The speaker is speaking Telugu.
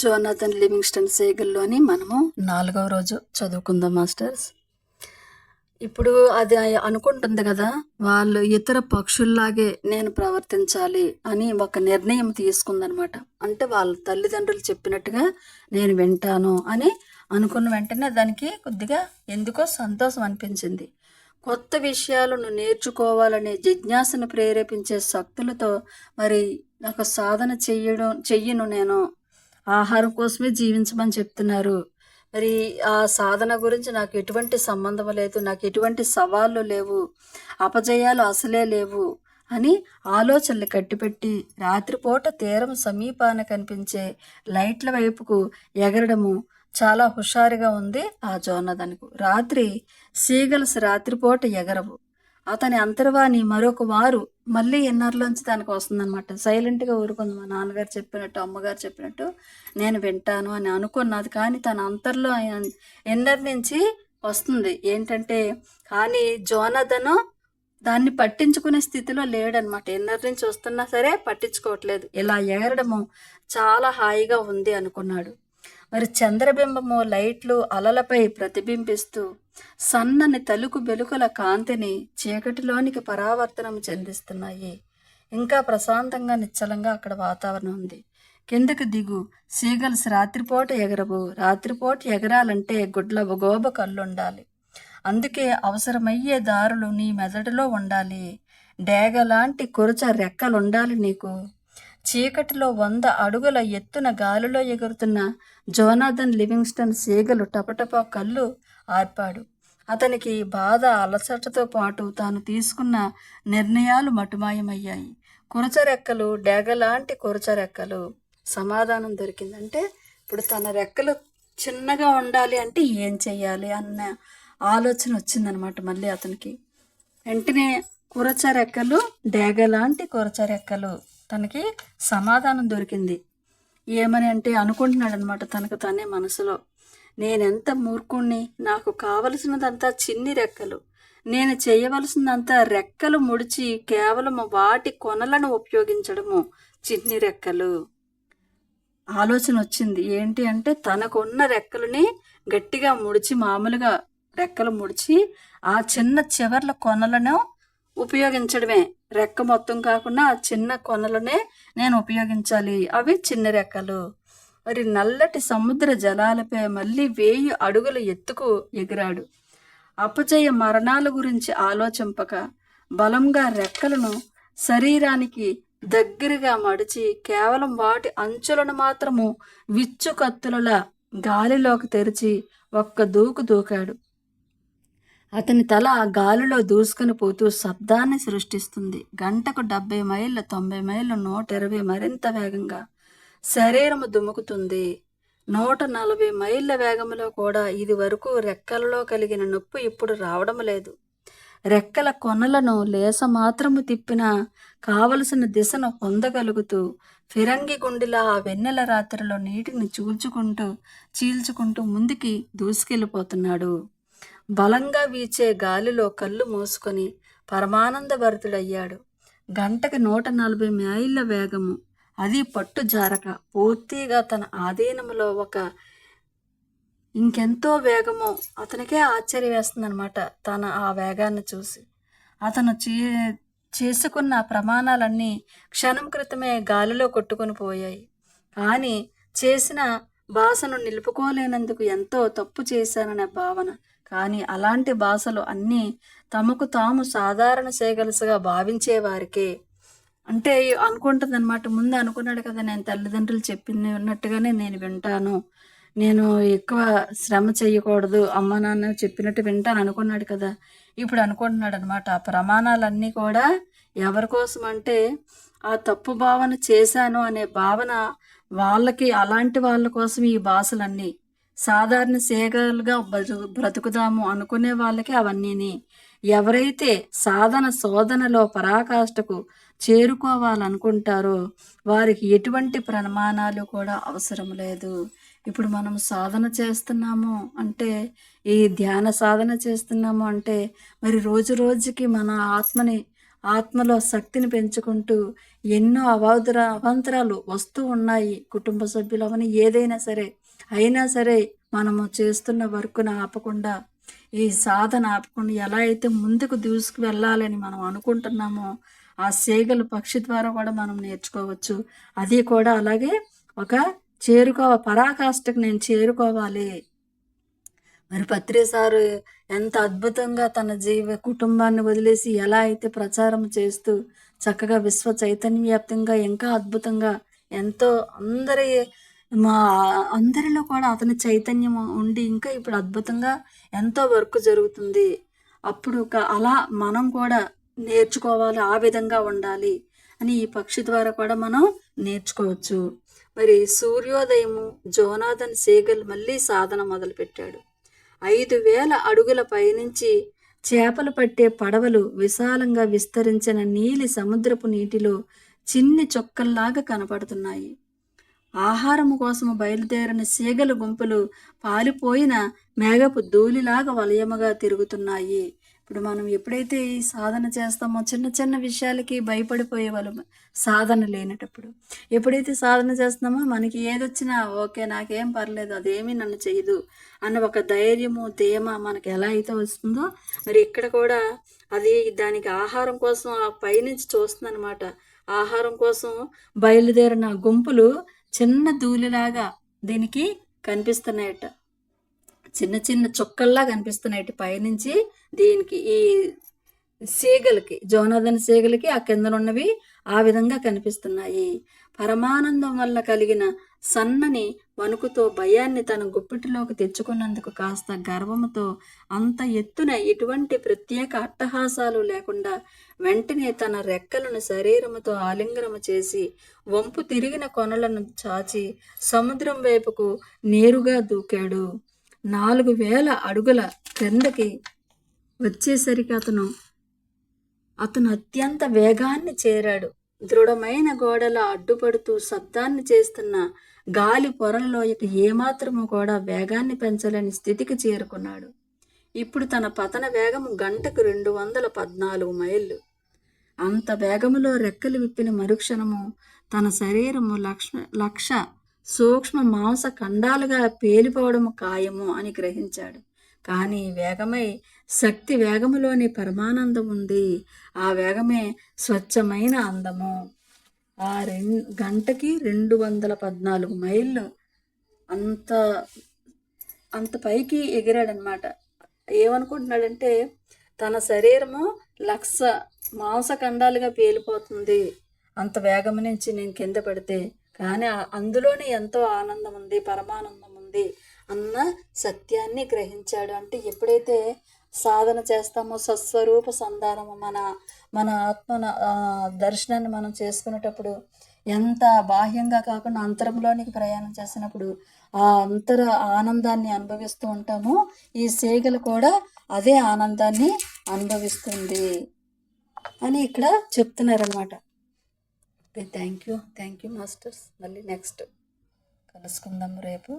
జోనాథన్ లివింగ్స్టన్ సేగల్లోని మనము నాలుగవ రోజు చదువుకుందాం మాస్టర్స్. ఇప్పుడు అది అనుకుంటుంది కదా వాళ్ళు ఇతర పక్షుల్లాగే నేను ప్రవర్తించాలి అని ఒక నిర్ణయం తీసుకుందనమాట. అంటే వాళ్ళ తల్లిదండ్రులు చెప్పినట్టుగా నేను వింటాను అని అనుకున్న వెంటనే దానికి కొద్దిగా ఎందుకో సంతోషం అనిపించింది. కొత్త విషయాలను నేర్చుకోవాలనే జిజ్ఞాసను ప్రేరేపించే శక్తులతో మరి నాకు సాధన చెయ్యడం చెయ్యను నేను ఆహారం కోసమే జీవించమని చెప్తున్నారు. మరి ఆ సాధన గురించి నాకు ఎటువంటి సంబంధం లేదు నాకు ఎటువంటి సవాళ్ళు లేవు అపజయాలు అసలే లేవు అని ఆలోచనలు కట్టిపెట్టి రాత్రిపూట తీరం సమీపాన కనిపించే లైట్ల వైపుకు ఎగరడము చాలా హుషారుగా ఉంది ఆ జోనదనకు రాత్రి సీగల్స్ రాత్రిపూట ఎగరవు. అతని అంతర్వాణి మరొక వారు మళ్ళీ ఎన్నర్లోంచి దానికి వస్తుందన్నమాట. సైలెంట్గా ఊరుకుంది మా నాన్నగారు చెప్పినట్టు అమ్మగారు చెప్పినట్టు నేను వింటాను అని అనుకున్నది. కానీ తన అంతర్లో ఎన్నర్ నుంచి వస్తుంది. ఏంటంటే కానీ జోనదను దాన్ని పట్టించుకునే స్థితిలో లేడనమాట ఎన్నర్ నుంచి వస్తున్నా సరే పట్టించుకోవట్లేదు. ఇలా ఎగరడము చాలా హాయిగా ఉంది అనుకున్నాడు. మరి చంద్రబింబము లైట్లు అలలపై ప్రతిబింబిస్తూ సన్నని తలుకు వెలుకల కాంతిని చీకటిలోనికి పరావర్తనం చెందిస్తున్నాయి. ఇంకా ప్రశాంతంగా నిశ్చలంగా అక్కడ వాతావరణం ఉంది. కిందకు దిగు. సీగల్స్ రాత్రిపూట ఎగరవు. రాత్రిపూట ఎగరాలంటే గుడ్ల గోబ కళ్ళుండాలి. అందుకే అవసరమయ్యే దారులు నీ మెదడులో ఉండాలి. డేగ లాంటి కురచ రెక్కలుండాలి నీకు. చీకటిలో వంద అడుగుల ఎత్తున గాలిలో ఎగురుతున్న జోనాథన్ లివింగ్స్టన్ సీగలు టపటపా కళ్ళు ఆర్పాడు. అతనికి బాధ అలసటతో పాటు తాను తీసుకున్న నిర్ణయాలు మటుమాయమయ్యాయి. కురచరెక్కలు డెగలాంటి కురచరెక్కలు సమాధానం దొరికిందంటే ఇప్పుడు తన రెక్కలు చిన్నగా ఉండాలి అంటే ఏం చేయాలి అన్న ఆలోచన వచ్చిందనమాట మళ్ళీ అతనికి. వెంటనే కురచరెక్కలు డేగలాంటి కురచరెక్కలు తనకి సమాధానం దొరికింది. ఏమని అంటే అనుకుంటున్నాడు అనమాట తనకు తనే మనసులో. నేనెంత మూర్ఖుణ్ణి? నాకు కావలసినదంతా చిన్ని రెక్కలు. నేను చేయవలసిందంతా రెక్కలు ముడిచి కేవలం వాటి కొనలను ఉపయోగించడము చిన్ని రెక్కలు. ఆలోచన వచ్చింది. ఏంటి అంటే తనకున్న రెక్కలని గట్టిగా ముడిచి మామూలుగా రెక్కలు ముడిచి ఆ చిన్న చివర్ల కొనలను ఉపయోగించడమే. రెక్క మొత్తం కాకుండా ఆ చిన్న కొనలనే నేను ఉపయోగించాలి. అవి చిన్న రెక్కలు. మరి నల్లటి సముద్ర జలాలపై మళ్ళీ వేయి అడుగుల ఎత్తుకు ఎగిరాడు. అపజయ మరణాల గురించి ఆలోచింపక బలంగా రెక్కలను శరీరానికి దగ్గరగా మడిచి కేవలం వాటి అంచులను మాత్రము విచ్చు కత్తులలా గాలిలోకి తెరిచి ఒక్క దూకు దూకాడు. అతని తల గాలిలో దూసుకుని పోతూ శబ్దాన్ని సృష్టిస్తుంది. గంటకు డెబ్బై మైళ్ళ తొంభై మైళ్ళ నూట ఇరవై మరింత వేగంగా శరీరము దుముకుతుంది. నూట నలభై మైళ్ళ వేగంలో కూడా ఇది వరకు రెక్కలలో కలిగిన నొప్పి ఇప్పుడు రావడం లేదు. రెక్కల కొనలను లేస మాత్రము తిప్పిన కావలసిన దిశను పొందగలుగుతూ ఫిరంగి గుండిలా ఆ వెన్నెల రాత్రిలో నీటిని చూల్చుకుంటూ చీల్చుకుంటూ ముందుకి దూసుకెళ్ళిపోతున్నాడు. బలంగా వీచే గాలిలో కళ్ళు మూసుకొని పరమానంద భరితుడయ్యాడు గంటకి నూట నలభై మైళ్ళ వేగము. అది పట్టు జారక. పూర్తిగా తన ఆధీనంలో ఒక ఇంకెంతో వేగమో. అతనికే ఆశ్చర్య వేస్తుందనమాట తన ఆ వేగాన్ని చూసి. అతను చే చేసుకున్న ప్రమాణాలన్నీ క్షణం క్రితమే గాలిలో కొట్టుకొని పోయాయి. కానీ చేసిన భాషను నిలుపుకోలేనందుకు ఎంతో తప్పు చేశాననే భావన కానీ అలాంటి భాషలు అన్నీ తమకు తాము సాధారణ చేయగలసుగా భావించేవారికే అంటే అనుకుంటుంది అనమాట ముందు అనుకున్నాడు కదా నేను తల్లిదండ్రులు చెప్పింది ఉన్నట్టుగానే నేను వింటాను. నేను ఎక్కువ శ్రమ చేయకూడదు అమ్మ నాన్న చెప్పినట్టు వింటాను అనుకున్నాడు కదా. ఇప్పుడు అనుకుంటున్నాడు అనమాట ఆ ప్రమాణాలన్నీ కూడా ఎవరి కోసం అంటే ఆ తప్పు భావన చేశాను అనే భావన వాళ్ళకి అలాంటి వాళ్ళ కోసం ఈ భాషలన్నీ సాధారణ సేగలుగా బ్రతుకుదాము అనుకునే వాళ్ళకి అవన్నీని. ఎవరైతే సాధన శోధనలో పరాకాష్ఠకు చేరుకోవాలనుకుంటారో వారికి ఎటువంటి ప్రమాణాలు కూడా అవసరం లేదు. ఇప్పుడు మనం సాధన చేస్తున్నాము అంటే ఈ ధ్యాన సాధన చేస్తున్నాము అంటే మరి రోజు రోజుకి మన ఆత్మని ఆత్మలో శక్తిని పెంచుకుంటూ ఎన్నో అవాంతర అవాంతరాలు వస్తూ ఉన్నాయి. కుటుంబ సభ్యులు అవని ఏదైనా సరే అయినా సరే మనము చేస్తున్న వర్క్ను ఆపకుండా ఈ సాధన ఆపకుండా ఎలా అయితే ముందుకు దూసుకు వెళ్ళాలని మనం అనుకుంటున్నామో ఆ సేగలు పక్షి ద్వారా కూడా మనం నేర్చుకోవచ్చు. అది కూడా అలాగే ఒక చేరుకో పరాకాష్ఠకు నేను చేరుకోవాలి. మరి పత్రి సారు ఎంత అద్భుతంగా తన జీవ కుటుంబాన్ని వదిలేసి ఎలా అయితే ప్రచారం చేస్తూ చక్కగా విశ్వ చైతన్య వ్యాప్తంగా ఇంకా అద్భుతంగా ఎంతో అందరి మా అందరిలో కూడా అతని చైతన్యం ఉండి ఇంకా ఇప్పుడు అద్భుతంగా ఎంతో వర్క్ జరుగుతుంది. అప్పుడు ఒక- అలా మనం కూడా నేర్చుకోవాలి ఆ విధంగా ఉండాలి అని ఈ పక్షి ద్వారా కూడా మనం నేర్చుకోవచ్చు. మరి సూర్యోదయము జోనాథన్ సేగల్ మళ్ళీ సాధన మొదలుపెట్టాడు. ఐదు వేల అడుగుల పైనుంచి చేపలు పట్టే పడవలు విశాలంగా విస్తరించిన నీలి సముద్రపు నీటిలో చిన్ని చొక్కల్లాగా కనపడుతున్నాయి. ఆహారము కోసము బయలుదేరిన సీగల గుంపులు పాలిపోయిన మేఘపు ధూళిలాగా వలయముగా తిరుగుతున్నాయి. ఇప్పుడు మనం ఎప్పుడైతే ఈ సాధన చేస్తామో చిన్న చిన్న విషయాలకి భయపడిపోయే వాళ్ళం సాధన లేనటప్పుడు ఎప్పుడైతే సాధన చేస్తున్నామో మనకి ఏదొచ్చినా ఓకే నాకేం పర్లేదు అదేమీ నన్ను చేయదు అన్న ఒక ధైర్యము తేమ మనకి ఎలా అయితే వస్తుందో మరి ఇక్కడ కూడా అది దానికి ఆహారం కోసం ఆ పైనుంచి చూస్తుంది అనమాట ఆహారం కోసం బయలుదేరిన గుంపులు చిన్న ధూళిలాగా దీనికి కనిపిస్తున్నాయట. చిన్న చిన్న చుక్కల్లా కనిపిస్తున్నాయి పైనుంచి దీనికి ఈ సీగలకి జోనాథన్ సీగలకి ఆ కింద ఉన్నవి ఆ విధంగా కనిపిస్తున్నాయి. పరమానందం వల్ల కలిగిన సన్నని వణుకుతో భయాన్ని తన గుప్పిటిలోకి తెచ్చుకున్నందుకు కాస్త గర్వముతో అంత ఎత్తున ఎటువంటి ప్రత్యేక అట్టహాసాలు లేకుండా వెంటనే తన రెక్కలను శరీరముతో ఆలింగనము చేసి వంపు తిరిగిన కొనలను చాచి సముద్రం వైపుకు నేరుగా దూకాడు. నాలుగు వేల అడుగుల క్రిందకి వచ్చేసరికి అతను అతను అత్యంత వేగాన్ని చేరాడు. దృఢమైన గోడల అడ్డుపడుతూ శబ్దాన్ని చేస్తున్న గాలి పొరల్లో ఇక ఏమాత్రము కూడా వేగాన్ని పెంచలేని స్థితికి చేరుకున్నాడు. ఇప్పుడు తన పతన వేగము గంటకు రెండు వందల పద్నాలుగు మైళ్ళు. అంత వేగములో రెక్కలు విప్పిన మరుక్షణము తన శరీరము లక్ష లక్ష సూక్ష్మ మాంస ఖండాలుగా పేలిపోవడము ఖాయము అని గ్రహించాడు. కానీ వేగమై శక్తి వేగములోని పరమానందం ఉంది. ఆ వేగమే స్వచ్ఛమైన అందము. ఆ రెం గంటకి రెండు వందల పద్నాలుగు మైళ్ళు అంత అంత పైకి ఎగిరాడనమాట ఏమనుకుంటున్నాడంటే తన శరీరము లక్ష మాంసఖండాలుగా పేలిపోతుంది. అంత వేగం నుంచి నేను కింద పడితే కానీ అందులోనే ఎంతో ఆనందం ఉంది పరమానందం ఉంది. అన్న సత్యాన్ని గ్రహించాడు. అంటే ఎప్పుడైతే సాధన చేస్తామో సస్వరూప సంధానము మన మన ఆత్మ దర్శనాన్ని మనం చేసుకునేటప్పుడు ఎంత బాహ్యంగా కాకుండా అంతరంలోనికి ప్రయాణం చేసినప్పుడు ఆ అంతర ఆనందాన్ని అనుభవిస్తూ ఉంటామో ఈ సేగలు కూడా అదే ఆనందాన్ని అనుభవిస్తుంది అని ఇక్కడ చెప్తున్నారనమాట okay thank you thank you masters. మళ్ళీ నెక్స్ట్ కలుసుకుందాము రేపు.